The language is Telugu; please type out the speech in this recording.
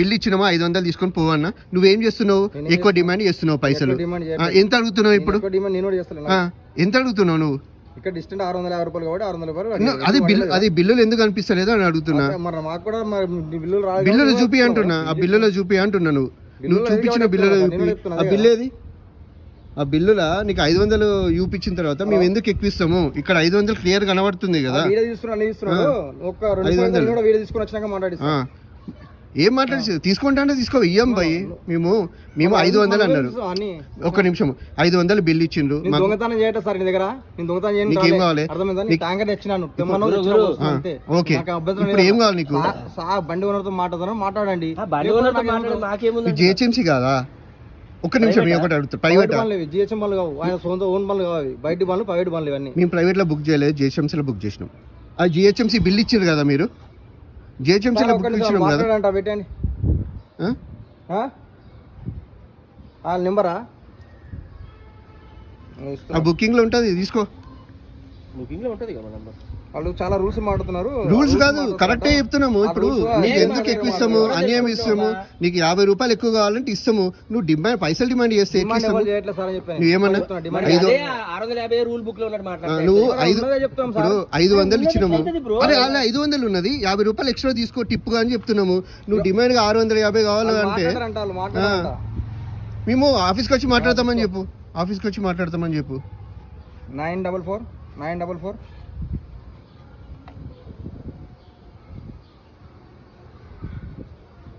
బిల్ ఇచ్చినామా? ఐదు వందలు తీసుకొని పోవన్నా నువ్వేం చేస్తున్నావు? నేనేం ఎక్కువ డిమాండ్ చేస్తున్నావు పైసలు. ఎంత అడుగుతున్నావు ఇప్పుడు? ఎంత అడుగుతున్నావు నువ్వు? ఇక్కడ డిస్టెంట్ ఆరు వందల యాభై రూపాయలు కాబట్టి ఆరు వందల రూపాయలు అది బిల్లు అది బిల్లులు ఎందుకు అనిపిస్తలేదు అని అడుగుతున్నా. మరి మాకు కూడా బిల్లులు బిల్లులు చూపి అంటున్నా. ఆ బిల్లులో చూపి. అంటున్నా నువ్వు. నువ్వు చూపించిన బిల్లులో చూపి. ఆ అదే బిల్లు ఏది? ఆ బిల్లులా? నీకు ఐదు వందలు చూపించిన తర్వాత మేము ఎందుకు ఎక్కిస్తాము ఇక్కడ ఐదు వందలు క్లియర్ కనబడుతుంది కదా. ఏం మాట్లాడి తీసుకుంటా అంటే తీసుకో ఇయ్యం భయ్. మేము మేము ఐదు వందలు అన్నారు. అన్ని ఒక్క నిమిషం ఐదు వందలు బిల్లు ఇచ్చిండ్రు. దొంగతనం చేయటం సార్ నీ దగ్గర? నేను దొంగతనం చేయను నీకేం. కావాలి? అర్థమైందా? ట్యాంకర్ తెచ్చినాను. ఓకే. ఇప్పుడు. ఏం కావాలి నీకు? బండి ఓనర్తో మాట్లాడతాను. మాట్లాడండి. జిహెచ్ఎంసీ కాదా? ఒక్క నిమిషం నేను ఒకటి అడుగుతా. ప్రైవేట్ జిహెచ్ఎం బండ్లు కావు. ఆయన సొంత ఓన్ బండ్లు కావు అవి. బయట బండ్లు ప్రైవేట్ బండ్లు ఇవన్నీ. మేము ప్రైవేట్లో బుక్ చేయలేదు. జిహెచ్ఎంసీలో బుక్ చేసినాం. ఆ జిహెచ్ఎంసీ బిల్ ఇచ్చారు కదా మీరు? జిహెచ్ఎంసీలో సార్, బుక్ ఇచ్చినాం కదా. మాట్లాడంట పెట్టండి? ఆ? నెంబరా? ఆ బుకింగ్లో ఉంటుంది తీసుకో. బుకింగ్లో ఉంటది కదా నంబర్ వాళ్ళు చాలా రూల్స్ మాట్లాడుతున్నారు. రూల్స్ కాదు. కరెక్టే చెప్తున్నాము. ఇప్పుడు నీకు ఎందుకు ఎక్కువ ఇస్తాము? అన్యాయం ఇస్తాము? నీకు యాభై రూపాయలు ఎక్కువ కావాలంటే ఇస్తాము. నువ్వు డిమాండ్ పైసలు డిమాండ్ చేస్తే ఎట్లా ఇస్తాము? డిమాండ్ ఐదు- నువ్వు ఐదు. ఇప్పుడు ఐదు వందలు ఇచ్చినాము. అరే అలా ఐదు వందలు ఉన్నది. యాభై రూపాయలు ఎక్స్ట్రా తీసుకో టిప్గా అని చెప్తున్నాము. నువ్వు డిమాండ్గా ఆరు వందల యాభై కావాలి వాళ్ళు అంటే మాట్లాడతారంట, వాళ్ళు మాట్లాడతారంట. మేము ఆఫీస్కి వచ్చి మాట్లాడతామని చెప్పు. ఆఫీస్కి వచ్చి మాట్లాడతామని చెప్పు. Nine double four nine double four